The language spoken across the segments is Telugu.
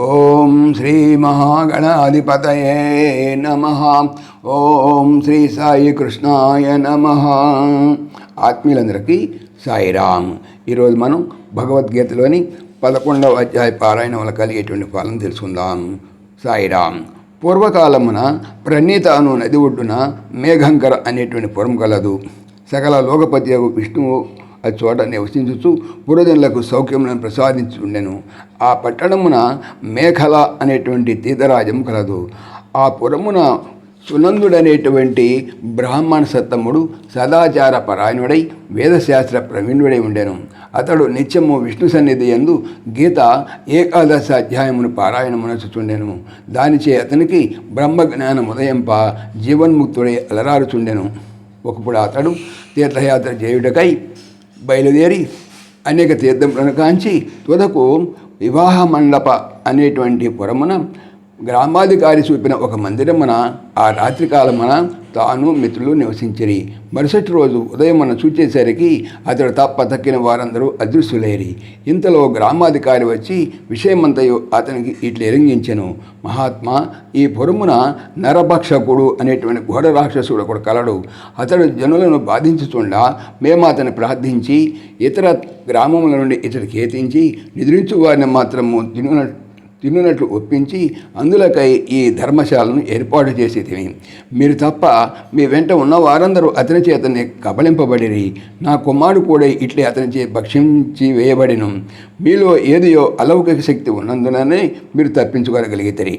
ఓం శ్రీ మహాగణాధిపతయే నమ. ఓం శ్రీ సాయి కృష్ణాయ నమ. ఆత్మీయులందరికీ సాయిరామ్. ఈరోజు మనం భగవద్గీతలోని పదకొండవ అధ్యాయ పారాయణం వల్ల కలిగేటువంటి ఫలం తెలుసుకుందాం. సాయిరామ్. పూర్వకాలమున ప్రణీత అను నది ఒడ్డున మేఘంకర అనేటువంటి పురం కలదు. సకల లోకపతి విష్ణువు ఆ చోట నివసించుచు పురోజనులకు సౌఖ్యములను ప్రసాదించుండెను ఆ పట్టణమున మేఖల అనేటువంటి తీర్థరాజము కలదు. ఆ పురమున సునందుడనేటువంటి బ్రాహ్మణ సత్తముడు సదాచార పరాయణుడై వేదశాస్త్ర ప్రవీణుడై ఉండెను. అతడు నిత్యము విష్ణు సన్నిధి ఎందు గీత ఏకాదశ అధ్యాయమును పారాయణమునచుచుండెను. దానిచే అతనికి బ్రహ్మజ్ఞానం ఉదయంప జీవన్ముక్తుడై అలరారుచుండెను. ఒకప్పుడు అతడు తీర్థయాత్ర చేయుటకై బయలుదేరి అనేక తీర్థములను కాంచి తుదకు వివాహ మండప అనేటువంటి పురమున గ్రామాధికారి చూపిన ఒక మందిరమున ఆ రాత్రికాలమున తాను మిత్రులు నివసించిరి. మరుసటి రోజు ఉదయమున చూచేసరికి అతడు తప్ప తక్కిన వారందరూ అదృశ్యులేరి. ఇంతలో గ్రామాధికారి వచ్చి విషయమంతయు అతనికి ఇట్లు ఎరింగించెను. మహాత్మా ఈ పొరుమున నరభక్షకుడు అనేటువంటి ఘోర రాక్షసుడు ఒకడు కలడు. అతడు జనులను బాధించుతుండా మేము అతను ప్రార్థించి ఇతర గ్రామముల నుండి ఇతడు కేతించి నిద్రించు వారిని మాత్రము తిను తిన్నునట్లు ఒప్పించి అందులోకై ఈ ధర్మశాలను ఏర్పాటు చేసి తిని. మీరు తప్ప మీ వెంట ఉన్న వారందరూ అతని చేతనే కబలింపబడిరి నా కుమారుడు కూడా ఇట్లే అతనిచే భక్షించి వేయబడిను. మీలో ఏదియో అలౌకిక శక్తి ఉన్నందుననే మీరు తప్పించుకోగలిగితే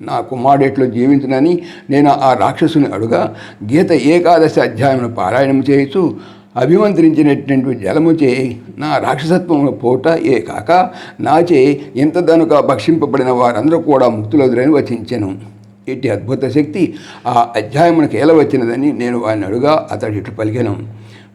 నా కుమారుడెట్లో జీవించునని నేను ఆ రాక్షసుని అడుగా గీత ఏకాదశి అధ్యాయమును పారాయణం చేయొచ్చు అభిమంత్రించినటువంటి జలముచే నా రాక్షసత్వమును పోట ఏ కాక నాచే ఇంత దనుక భక్షింపబడిన వారందరూ కూడా ముక్తులదురని వచించెను. ఇటు అద్భుత శక్తి ఆ అధ్యాయమునకు ఎలా వచ్చినదని నేను వారిని అడుగా అతడు ఇటు పలికాను.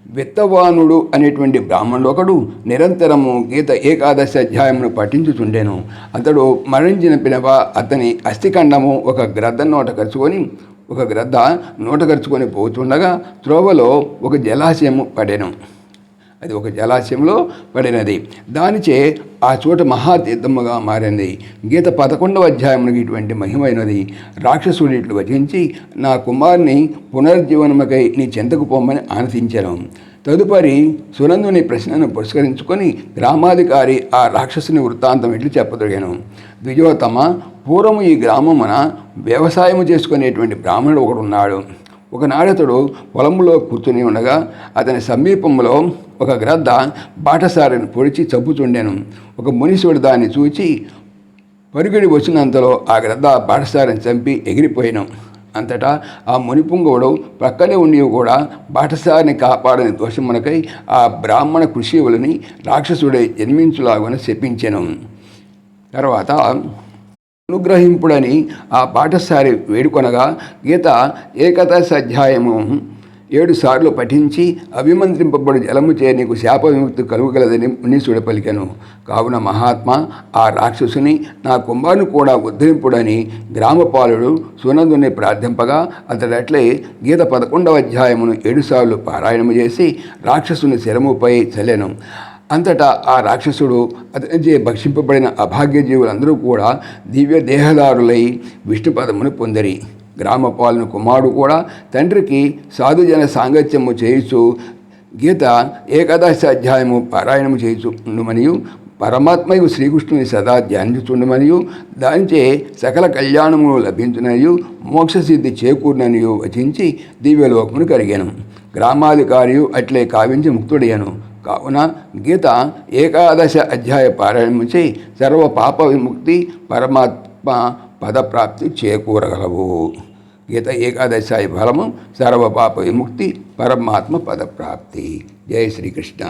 విత్తవానుడు అనేటువంటి బ్రాహ్మణుడు ఒకడు నిరంతరము గీత ఏకాదశి అధ్యాయమును పఠించుచుండెను. అతడు మరణించిన పినవ అతని అస్థిఖండము ఒక గ్రద్ద నోట కలుసుకొని ఒక గ్రద్ద నోటగరుచుకొని పోతుండగా త్రోవలో ఒక జలాశయము పడెను. అది ఒక జలాశయంలో పడినది. దానిచే ఆ చోట మహాతీర్థముగా మారింది. గీత పదకొండవ అధ్యాయమునికి ఇటువంటి మహిమైనది. రాక్షసుడు ఇట్లు వచించి నా కుమారుని పునర్జీవనమకై నీ చెంతకు పొమ్మని ఆనతించాను తదుపరి సునందుని ప్రశ్నను పురస్కరించుకొని గ్రామాధికారి ఆ రాక్షసుని వృత్తాంతం ఇట్లు చెప్పదొరిగాను ద్విజోత్తమ పూర్వము ఈ గ్రామమున వ్యవసాయము చేసుకునేటువంటి బ్రాహ్మణుడు ఒకడు ఉన్నాడు ఒకనాడతడు పొలంలో కూర్చుని ఉండగా అతని సమీపంలో ఒక గ్రద్ద బాటసారిని పొడిచి చంపుతుండెను. ఒక మునిసుడు దాన్ని చూచి పరుగుడి వచ్చినంతలో ఆ గ్రద్ద బాటసారిని చంపి ఎగిరిపోయాను. అంతటా ఆ మునిపుంగవుడు ప్రక్కనే ఉండి కూడా బాటసారిని కాపాడని దోషమునకై ఆ బ్రాహ్మణ కృషివులని రాక్షసుడే జన్మించులాగున శపించెను. తర్వాత అనుగ్రహింపుడని ఆ పాఠశారి వేడుకొనగా గీత ఏకదశ అధ్యాయము ఏడుసార్లు పఠించి అభిమంత్రింపబడు జలముచే నీకు శాప విముక్తి కలుగగలదని మునీసుడు పలికెను కావున మహాత్మ ఆ రాక్షసుని నా కుంభాను కూడా ఉద్ధరింపుడని గ్రామపాలుడు సునందుని ప్రార్థింపగా అతడట్లే గీత పదకొండవ అధ్యాయమును ఏడుసార్లు పారాయణము చేసి రాక్షసుని శరముపై చలెను అంతటా ఆ రాక్షసుడు అతనిచే భక్షింపబడిన అభాగ్యజీవులందరూ కూడా దివ్య దేహదారులై విష్ణుపదమును పొందరి. గ్రామపాలన కుమారుడు కూడా తండ్రికి సాధుజన సాంగత్యము చేయుచు గీత ఏకాదశ అధ్యాయము పారాయణము చేయుచు మరియు పరమాత్మయు శ్రీకృష్ణుని సదా ధ్యానించుండమనియు దానిచే సకల కళ్యాణము లభించునయు మోక్షసిద్ధి చేకూర్ననియు వచించి దివ్యలోకమును కరిగాను. గ్రామాధికారియు అట్లే కావించి ముక్తుడయ్యను. కావున గీత ఏకాదశ అధ్యాయ పారాయణము చేయి. సర్వ పాప విముక్తి పరమాత్మ పదప్రాప్తి చేకూరగలవు. గీత ఏకాదశాయి ఫలము సర్వపాప విముక్తి పరమాత్మ పదప్రాప్తి. జై శ్రీకృష్ణ.